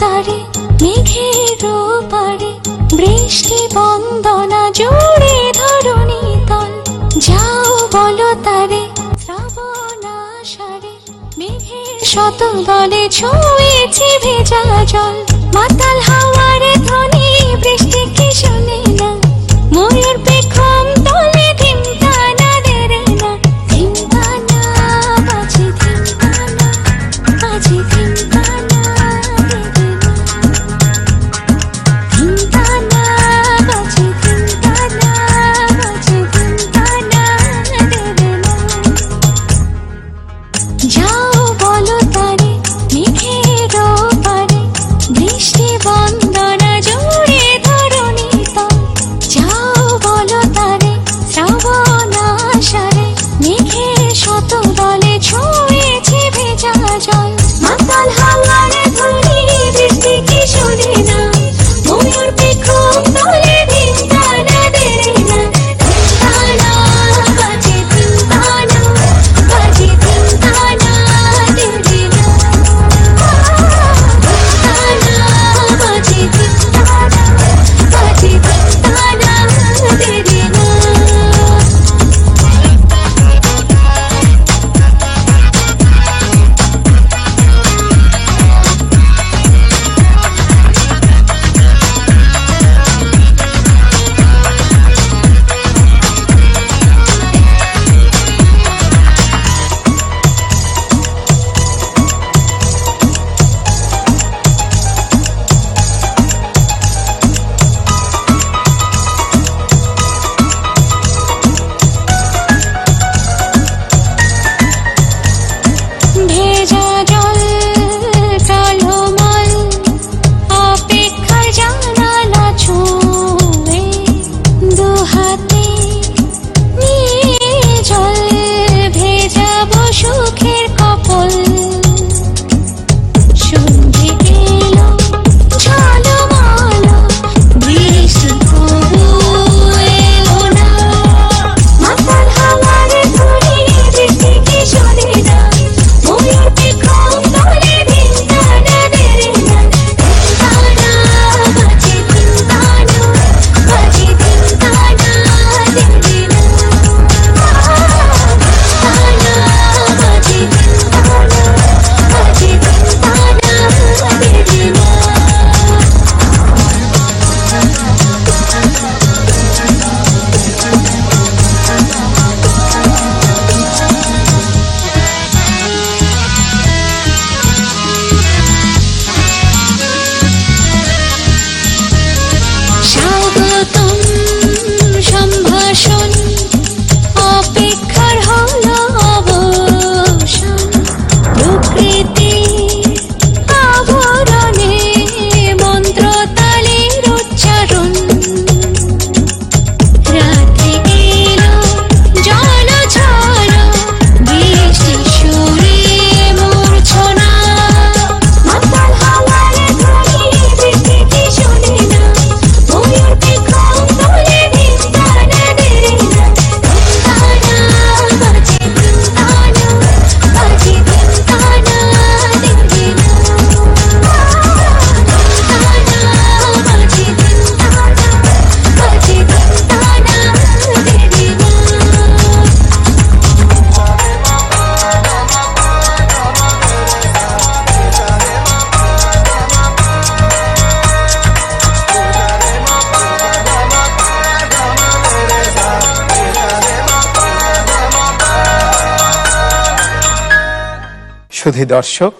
তারে, মেঘের পারে বৃষ্টি বন্দনা জুড়ে ধরণী তল। যাও বলো তারে, শ্রাবণা সারে মেঘের শত দলে ছুঁয়েছে ভেজা সুধী দর্শক